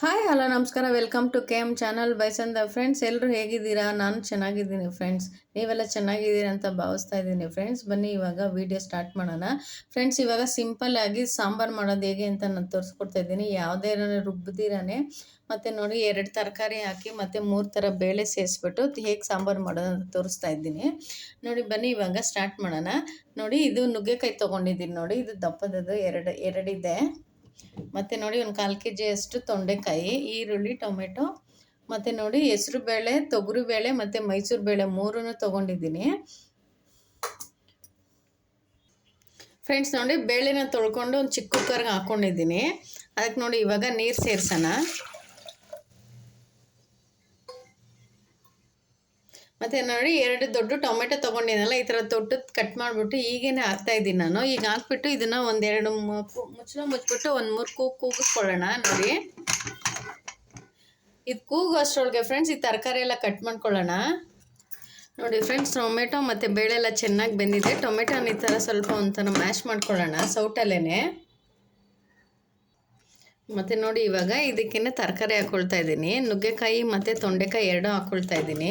Hi, hello, ನಮಸ್ಕಾರ. Welcome to K M channel ಬೈಸಂದ friends ಎಲ್ಲರೂ ಹೇಗಿದ್ದೀರಾ? ನಾನು ಚೆನ್ನಾಗಿದ್ದೀನಿ ಫ್ರೆಂಡ್ಸ್ ನೀವೆಲ್ಲ ಚೆನ್ನಾಗಿದ್ದೀರಾ ಅಂತ ಭಾವಿಸ್ತಾ ಇದ್ದೀನಿ ಫ್ರೆಂಡ್ಸ್ ಬನ್ನಿ, ಇವಾಗ ವಿಡಿಯೋ ಸ್ಟಾರ್ಟ್ ಮಾಡೋಣ. ಫ್ರೆಂಡ್ಸ್ ಇವಾಗ ಸಿಂಪಲ್ ಆಗಿ ಸಾಂಬಾರು ಮಾಡೋದು ಹೇಗೆ ಅಂತ ನಾನು ತೋರಿಸ್ಕೊಡ್ತಾ ಇದ್ದೀನಿ. ಯಾವುದೇ ರುಬ್ದಿರಾನೆ ಮತ್ತು ನೋಡಿ, ಎರಡು ತರಕಾರಿ ಹಾಕಿ ಮತ್ತು ಮೂರು ಥರ ಬೇಳೆ ಸೇರಿಸ್ಬಿಟ್ಟು ಹೇಗೆ ಸಾಂಬಾರು ಮಾಡೋದು ಅಂತ ತೋರಿಸ್ತಾ ಇದ್ದೀನಿ. ನೋಡಿ, ಬನ್ನಿ, ಇವಾಗ ಸ್ಟಾರ್ಟ್ ಮಾಡೋಣ. ನೋಡಿ, ಇದು ನುಗ್ಗೆಕಾಯಿ ತೊಗೊಂಡಿದ್ದೀನಿ ನೋಡಿ. ಇದು ದಪ್ಪದದು ಎರಡು, ಎರಡಿದೆ. ಮತ್ತು ನೋಡಿ ಒಂದು ಕಾಲು ಕೆ ಜಿಯಷ್ಟು ತೊಂಡೆಕಾಯಿ, ಈರುಳ್ಳಿ, ಟೊಮೆಟೊ, ಮತ್ತು ನೋಡಿ ಹೆಸರು ಬೇಳೆ, ತೊಗರಿ ಬೇಳೆ, ಮತ್ತು ಮೈಸೂರು ಬೇಳೆ ಮೂರೂ ತೊಗೊಂಡಿದ್ದೀನಿ. ಫ್ರೆಂಡ್ಸ್ ನೋಡಿ ಬೇಳೆನ ತೊಳ್ಕೊಂಡು ಒಂದು ಚಿಕ್ಕ ಕುಕ್ಕರ್ಗೆ ಹಾಕ್ಕೊಂಡಿದ್ದೀನಿ ಅದಕ್ಕೆ ನೋಡಿ ಇವಾಗ ನೀರು ಸೇರ್ಸೋಣ. ಮತ್ತು ನೋಡಿ ಎರಡು ದೊಡ್ಡ ಟೊಮೆಟೊ ತೊಗೊಂಡಿನಲ್ಲ ಈ ಥರ ದೊಡ್ಡದು ಕಟ್ ಮಾಡಿಬಿಟ್ಟು ಈಗೇನೆ ಹಾಕ್ತಾ ಇದ್ದೀನಿ ನಾನು. ಈಗ ಹಾಕ್ಬಿಟ್ಟು ಇದನ್ನು ಒಂದೆರಡು ಮುಚ್ಚಳ ಮುಚ್ಚಿಬಿಟ್ಟು ಒಂದು ಮೂರು ಕೂಗು ಕೂಗಿಸ್ಕೊಳ್ಳೋಣ ನೋಡಿ. ಇದು ಕೂಗು ಅಷ್ಟರೊಳಗೆ ಫ್ರೆಂಡ್ಸ್ ಈ ತರಕಾರಿ ಎಲ್ಲ ಕಟ್ ಮಾಡ್ಕೊಳ್ಳೋಣ. ನೋಡಿ ಫ್ರೆಂಡ್ಸ್ ಟೊಮೆಟೊ ಮತ್ತು ಬೇಳೆ ಎಲ್ಲ ಚೆನ್ನಾಗಿ ಬೆಂದಿದೆ. ಟೊಮೆಟೊನ ಈ ಥರ ಸ್ವಲ್ಪ ಒಂಥರ ಮ್ಯಾಶ್ ಮಾಡ್ಕೊಳ್ಳೋಣ ಸೌಟಲ್ಲೇ ಮತ್ತು ನೋಡಿ ಇವಾಗ ಇದಕ್ಕೇನೆ ತರಕಾರಿ ಹಾಕ್ಕೊಳ್ತಾ ಇದ್ದೀನಿ. ನುಗ್ಗೆಕಾಯಿ ಮತ್ತು ತೊಂಡೆಕಾಯಿ ಎರಡೂ ಹಾಕ್ಕೊಳ್ತಾ ಇದ್ದೀನಿ.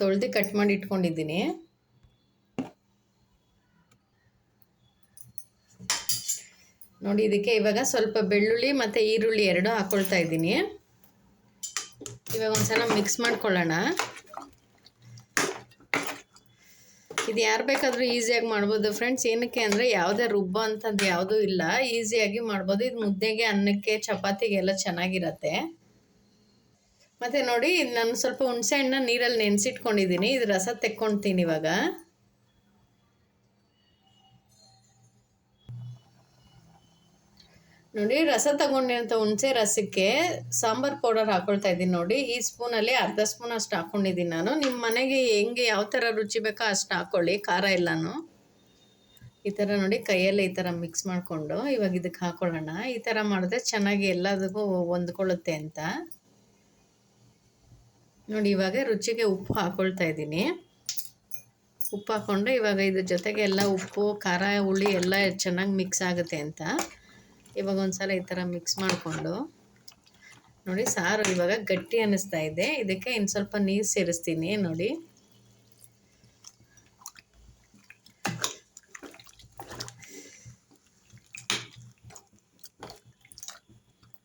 ತೊಳೆದು ಕಟ್ ಮಾಡಿ ಇಟ್ಕೊಂಡಿದ್ದೀನಿ. ನೋಡಿ, ಇದಕ್ಕೆ ಇವಾಗ ಸ್ವಲ್ಪ ಬೆಳ್ಳುಳ್ಳಿ ಮತ್ತು ಈರುಳ್ಳಿ ಎರಡು ಹಾಕ್ಕೊಳ್ತಾ ಇದ್ದೀನಿ. ಇವಾಗ ಒಂದ್ಸಲ ಮಿಕ್ಸ್ ಮಾಡ್ಕೊಳ್ಳೋಣ. ಇದು ಯಾರು ಬೇಕಾದರೂ ಈಸಿಯಾಗಿ ಮಾಡ್ಬೋದು ಫ್ರೆಂಡ್ಸ್. ಏನಕ್ಕೆ ಅಂದರೆ ಯಾವುದೇ ರುಬ್ಬ ಅಂತದ್ದು ಯಾವುದೂ ಇಲ್ಲ. ಈಸಿಯಾಗಿ ಮಾಡ್ಬೋದು. ಇದು ಮುದ್ದೆಗೆ, ಅನ್ನಕ್ಕೆ ಚಪಾತಿಗೆ ಎಲ್ಲ ಚೆನ್ನಾಗಿರತ್ತೆ. ಮತ್ತು ನೋಡಿ, ನಾನು ಸ್ವಲ್ಪ ಹುಣಸೆ ಹಣ್ಣ ನೀರಲ್ಲಿ ನೆನೆಸಿಟ್ಕೊಂಡಿದ್ದೀನಿ. ಇದು ರಸ ತೆಕ್ಕೊಳ್ತೀನಿ ಇವಾಗ. ನೋಡಿ, ರಸ ತಗೊಂಡಿರೋಂಥ ಹುಣಸೆ ರಸಕ್ಕೆ ಸಾಂಬಾರು ಪೌಡರ್ ಹಾಕೊಳ್ತಾ ಇದ್ದೀನಿ ನೋಡಿ. ಈ ಸ್ಪೂನಲ್ಲಿ ಅರ್ಧ ಸ್ಪೂನ್ ಅಷ್ಟು ಹಾಕ್ಕೊಂಡಿದ್ದೀನಿ ನಾನು. ನಿಮ್ಮ ಮನೆಗೆ ಹೆಂಗೆ, ಯಾವ ಥರ ರುಚಿ ಬೇಕೋ ಅಷ್ಟು ಹಾಕ್ಕೊಳ್ಳಿ ಖಾರ ಎಲ್ಲನೂ ಈ ಥರ ನೋಡಿ, ಕೈಯಲ್ಲೇ ಈ ಥರ ಮಿಕ್ಸ್ ಮಾಡಿಕೊಂಡು ಇವಾಗ ಇದಕ್ಕೆ ಹಾಕೊಳ್ಳೋಣ. ಈ ಥರ ಮಾಡಿದ್ರೆ ಚೆನ್ನಾಗಿ ಎಲ್ಲದಕ್ಕೂ ಹೊಂದ್ಕೊಳ್ಳುತ್ತೆ ಅಂತ. ನೋಡಿ, ಇವಾಗ ರುಚಿಗೆ ಉಪ್ಪು ಹಾಕ್ಕೊಳ್ತಾ ಇದ್ದೀನಿ. ಉಪ್ಪು ಹಾಕ್ಕೊಂಡು ಇವಾಗ ಇದ್ರ ಜೊತೆಗೆ ಎಲ್ಲ ಉಪ್ಪು, ಖಾರ, ಹುಳಿ ಎಲ್ಲ ಚೆನ್ನಾಗಿ ಮಿಕ್ಸ್ ಆಗುತ್ತೆ ಅಂತ. ಇವಾಗ ಒಂದು ಸಲ ಈ ಥರ ಮಿಕ್ಸ್ ಮಾಡಿಕೊಂಡು. ನೋಡಿ, ಸಾರು ಇವಾಗ ಗಟ್ಟಿ ಅನ್ನಿಸ್ತಾ ಇದೆ. ಇದಕ್ಕೆ ಇನ್ನು ಸ್ವಲ್ಪ ನೀರು ಸೇರಿಸ್ತೀನಿ, ನೋಡಿ.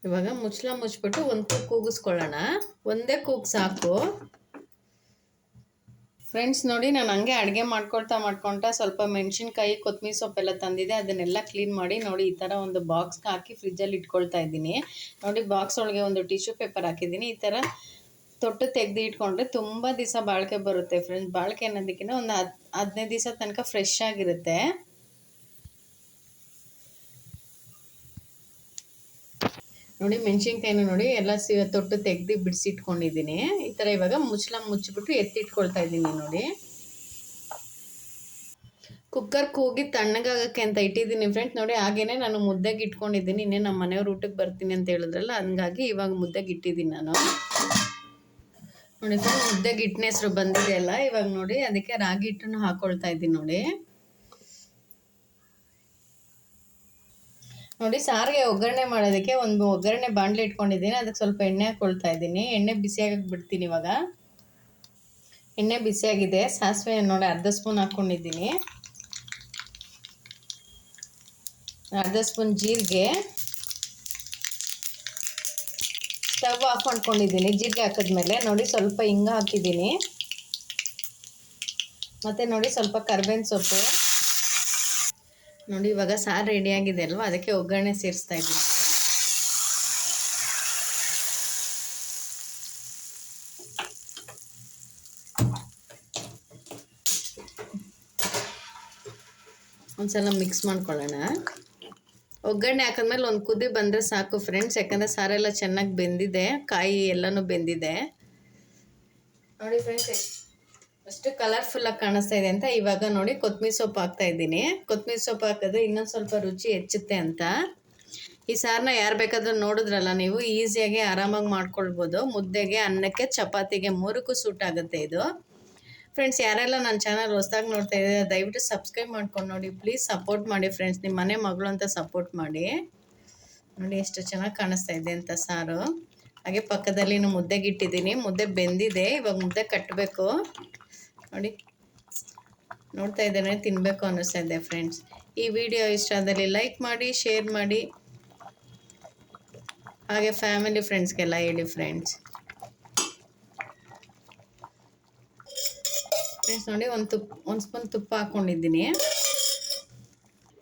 ಇವಾಗ ಮುಚ್ಚಳ ಮುಚ್ಚಿಬಿಟ್ಟು ಒಂದು ಕೂಗು ಕೂಗಿಸ್ಕೊಳ್ಳೋಣ. ಒಂದೇ ಕೂಗು ಸಾಕು. ಫ್ರೆಂಡ್ಸ್ ನೋಡಿ ನಾನು ಹಂಗೆ ಅಡುಗೆ ಮಾಡ್ಕೊಳ್ತಾ ಮಾಡ್ಕೊಳ್ತಾ ಸ್ವಲ್ಪ ಮೆಣಸಿನ್ಕಾಯಿ ಕೊತ್ತಂಬರಿ ಸೊಪ್ಪೆಲ್ಲ ತಂದಿದೆ. ಅದನ್ನೆಲ್ಲ ಕ್ಲೀನ್ ಮಾಡಿ ನೋಡಿ ಈ ಥರ ಒಂದು ಬಾಕ್ಸ್ಗೆ ಹಾಕಿ ಫ್ರಿಜ್ಜಲ್ಲಿ ಇಟ್ಕೊಳ್ತಾ ಇದ್ದೀನಿ. ನೋಡಿ ಬಾಕ್ಸ್ ಒಳಗೆ ಒಂದು ಟಿಶ್ಯೂ ಪೇಪರ್ ಹಾಕಿದ್ದೀನಿ. ಈ ಥರ ತೊಟ್ಟು ತೆಗೆದು ಇಟ್ಕೊಂಡ್ರೆ ತುಂಬ ದಿವಸ ಬಾಳಿಕೆ ಬರುತ್ತೆ ಫ್ರೆಂಡ್ಸ್ ಬಾಳಿಕೆ ಅನ್ನೋದಕ್ಕಿಂತ ಒಂದು ಹತ್ತು ಹದಿನೈದು ದಿವಸ ತನಕ ಫ್ರೆಶ್ ಆಗಿರುತ್ತೆ. ನೋಡಿ ಮೆಣಸಿನ್ಕಾಯಿನ ನೋಡಿ ಎಲ್ಲ ಸಿ, ತೊಟ್ಟು ತೆಗೆದು ಬಿಡಿಸಿಟ್ಕೊಂಡಿದ್ದೀನಿ. ಈ ಥರ ಇವಾಗ ಮುಚ್ಚಲ ಮುಚ್ಚಿಬಿಟ್ಟು ಎತ್ತಿಟ್ಕೊಳ್ತಾ ಇದ್ದೀನಿ ನೋಡಿ. ಕುಕ್ಕರ್ ಕೂಗಿ ತಣ್ಣಗಾಗಕ್ಕೆ ಅಂತ ಇಟ್ಟಿದ್ದೀನಿ ಫ್ರೆಂಡ್ಸ್ ನೋಡಿ ಹಾಗೇನೆ ನಾನು ಮುದ್ದೆಗೆ ಇಟ್ಕೊಂಡಿದ್ದೀನಿ. ಇನ್ನೇ ನಮ್ಮ ಮನೆಯವ್ರ ಊಟಕ್ಕೆ ಬರ್ತೀನಿ ಅಂತ ಹೇಳಿದ್ರಲ್ಲ, ಹಂಗಾಗಿ ಇವಾಗ ಮುದ್ದೆಗೆ ಇಟ್ಟಿದ್ದೀನಿ ನಾನು. ನೋಡಿ ಫ್ರೆಂಡ್ ಮುದ್ದೆಗೆ ಹಿಟ್ಟಿನ ಹೆಸರು ಬಂದಿದೆ ಅಲ್ಲ, ಇವಾಗ ನೋಡಿ ಅದಕ್ಕೆ ರಾಗಿ ಹಿಟ್ಟನ್ನು ಹಾಕೊಳ್ತಾ ಇದ್ದೀನಿ ನೋಡಿ. ನೋಡಿ, ಸಾರಿಗೆ ಒಗ್ಗರಣೆ ಮಾಡೋದಕ್ಕೆ ಒಂದು ಒಗ್ಗರಣೆ ಬಾಂಡ್ಲಿ ಇಟ್ಕೊಂಡಿದ್ದೀನಿ. ಅದಕ್ಕೆ ಸ್ವಲ್ಪ ಎಣ್ಣೆ ಹಾಕ್ಕೊಳ್ತಾ ಇದ್ದೀನಿ. ಎಣ್ಣೆ ಬಿಸಿಯಾಗಕ್ಕೆ ಬಿಡ್ತೀನಿ ಇವಾಗ. ಎಣ್ಣೆ ಬಿಸಿಯಾಗಿದೆ ಸಾಸಿವೆ ನೋಡಿ, ಅರ್ಧ ಸ್ಪೂನ್ ಹಾಕ್ಕೊಂಡಿದ್ದೀನಿ ಅರ್ಧ ಸ್ಪೂನ್ ಜೀರಿಗೆ. ಸ್ಟವ್ ಆಫ್ ಮಾಡ್ಕೊಂಡಿದ್ದೀನಿ. ಜೀರಿಗೆ ಹಾಕಿದ್ಮೇಲೆ ನೋಡಿ, ಸ್ವಲ್ಪ ಹಿಂಗ ಹಾಕಿದ್ದೀನಿ. ಮತ್ತು ನೋಡಿ, ಸ್ವಲ್ಪ ಕರ್ಬೇವಿನ ಸೊಪ್ಪು. ನೋಡಿ, ಇವಾಗ ಸಾರು ಆಗಿದೆ ಅಲ್ವಾ? ಅದಕ್ಕೆ ಒಗ್ಗರಣೆ ಸೇರಿಸ್ತಾ ಇದ್ದೀನಿ ಒಂದ್ಸಲ ಮಿಕ್ಸ್ ಮಾಡ್ಕೊಳ್ಳೋಣ. ಒಗ್ಗರಣೆ ಹಾಕಿದ್ಮೇಲೆ ಒಂದು ಕುದಿ ಬಂದರೆ ಸಾಕು ಫ್ರೆಂಡ್ಸ್ ಯಾಕಂದರೆ ಸಾರೆಲ್ಲ ಚೆನ್ನಾಗಿ ಬೆಂದಿದೆ, ಕಾಯಿ ಎಲ್ಲನೂ ಬೆಂದಿದೆ. ನೋಡಿ ಫ್ರೆಂಡ್ಸ್ ಅಷ್ಟು ಕಲರ್ಫುಲ್ಲಾಗಿ ಕಾಣಿಸ್ತಾ ಇದೆ ಅಂತ ಇವಾಗ ನೋಡಿ ಕೊತ್ತಂಬರಿ ಸೊಪ್ಪು ಹಾಕ್ತಾ ಇದ್ದೀನಿ. ಕೊತ್ತಂಬರಿ ಸೊಪ್ಪು ಹಾಕಿದ್ರೆ ಇನ್ನೊಂದು ಸ್ವಲ್ಪ ರುಚಿ ಹೆಚ್ಚುತ್ತೆ ಅಂತ. ಈ ಸಾರನ್ನ ಯಾರು ಬೇಕಾದರೂ ನೋಡಿದ್ರಲ್ಲ ನೀವು ಈಸಿಯಾಗಿ ಆರಾಮಾಗಿ ಮಾಡ್ಕೊಳ್ಬೋದು. ಮುದ್ದೆಗೆ, ಅನ್ನಕ್ಕೆ, ಚಪಾತಿಗೆ ಮೂರಕ್ಕೂ ಸೂಟ್ ಆಗುತ್ತೆ ಇದು. ಫ್ರೆಂಡ್ಸ್ ಯಾರೆಲ್ಲ ನನ್ನ ಚಾನಲ್ ಹೊಸ್ದಾಗಿ ನೋಡ್ತಾ ಇದ್ದಾರೆ, ದಯವಿಟ್ಟು ಸಬ್ಸ್ಕ್ರೈಬ್ ಮಾಡ್ಕೊಂಡು ನೋಡಿ. ಪ್ಲೀಸ್ ಸಪೋರ್ಟ್ ಮಾಡಿ ಫ್ರೆಂಡ್ಸ್ ನಿಮ್ಮ ಮನೆ ಮಗಳು ಅಂತ ಸಪೋರ್ಟ್ ಮಾಡಿ. ನೋಡಿ ಎಷ್ಟು ಚೆನ್ನಾಗಿ ಕಾಣಿಸ್ತಾ ಇದೆ ಅಂತ ಸಾರು. ಹಾಗೆ ಪಕ್ಕದಲ್ಲಿ ಮುದ್ದೆಗೆ ಇಟ್ಟಿದ್ದೀನಿ ಮುದ್ದೆ ಬೆಂದಿದೆ. ಇವಾಗ ಮುದ್ದೆ ಕಟ್ಟಬೇಕು ನೋಡಿ. ನೋಡ್ತಾ ಇದ್ದೇನೆ ತಿನ್ನಬೇಕು ಅನ್ನಿಸ್ತಾ ಇದೆ ಫ್ರೆಂಡ್ಸ್ ಈ ವಿಡಿಯೋ ಇಷ್ಟ ಆದಲ್ಲಿ ಲೈಕ್ ಮಾಡಿ ಶೇರ್ ಮಾಡಿ. ಹಾಗೆ ಫ್ಯಾಮಿಲಿ ಫ್ರೆಂಡ್ಸ್ಗೆಲ್ಲ ಹೇಳಿ ಫ್ರೆಂಡ್ಸ್ ಫ್ರೆಂಡ್ಸ್ ನೋಡಿ, ಒಂದು ತುಪ್ಪ ಒಂದು ಸ್ಪೂನ್ ತುಪ್ಪ ಹಾಕ್ಕೊಂಡಿದ್ದೀನಿ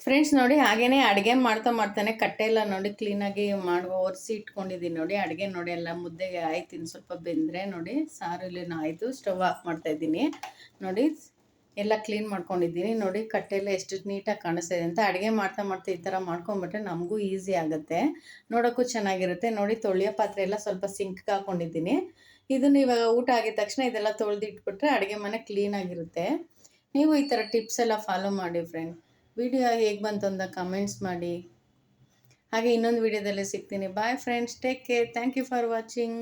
ಫ್ರೆಂಡ್ಸ್ ನೋಡಿ ಹಾಗೇನೆ ಅಡುಗೆ ಮಾಡ್ತಾ ಮಾಡ್ತಾನೆ, ಕಟ್ಟೆ ಎಲ್ಲ ನೋಡಿ ಕ್ಲೀನಾಗಿ ಮಾಡಿ ಒರೆಸಿ ಇಟ್ಕೊಂಡಿದ್ದೀನಿ ನೋಡಿ, ಅಡುಗೆ ನೋಡಿ ಎಲ್ಲ ಮುದ್ದೆಗೆ ಆಯ್ತು, ಇನ್ನು ಸ್ವಲ್ಪ ಬೆಂದರೆ ನೋಡಿ ಸಾರು ಇಲ್ಲೇನೋ ಆಯಿತು ಸ್ಟವ್ ಆಫ್ ಮಾಡ್ತಾ ಇದ್ದೀನಿ. ನೋಡಿ, ಎಲ್ಲ ಕ್ಲೀನ್ ಮಾಡ್ಕೊಂಡಿದ್ದೀನಿ, ನೋಡಿ ಕಟ್ಟೆಲ್ಲ ಎಷ್ಟು ನೀಟಾಗಿ ಕಾಣಿಸ್ತಾ ಇದೆ ಅಂತ ಅಡುಗೆ ಮಾಡ್ತಾ ಮಾಡ್ತಾ ಈ ಥರ ಮಾಡ್ಕೊಂಬಿಟ್ರೆ ನಮಗೂ ಈಸಿ ಆಗುತ್ತೆ. ನೋಡೋಕ್ಕೂ ಚೆನ್ನಾಗಿರುತ್ತೆ. ನೋಡಿ ತೊಳೆಯೋ ಪಾತ್ರೆ ಎಲ್ಲ ಸ್ವಲ್ಪ ಸಿಂಕ್ಗೆ ಹಾಕ್ಕೊಂಡಿದ್ದೀನಿ ಇದನ್ನು ಇವಾಗ ಊಟ ಆಗಿದ ತಕ್ಷಣ ಇದೆಲ್ಲ ತೊಳೆದಿಟ್ಬಿಟ್ರೆ ಅಡುಗೆ ಮನೆ ಕ್ಲೀನಾಗಿರುತ್ತೆ ನೀವು ಈ ಥರ ಟಿಪ್ಸ್ ಎಲ್ಲ ಫಾಲೋ ಮಾಡಿ ಫ್ರೆಂಡ್ ವಿಡಿಯೋ ಹೇಗೆ ಬಂತು ಅಂತ ಕಮೆಂಟ್ಸ್ ಮಾಡಿ. ಹಾಗೆ ಇನ್ನೊಂದು ವಿಡಿಯೋದಲ್ಲಿ ಸಿಗ್ತೀನಿ. Bye friends take care thank you for watching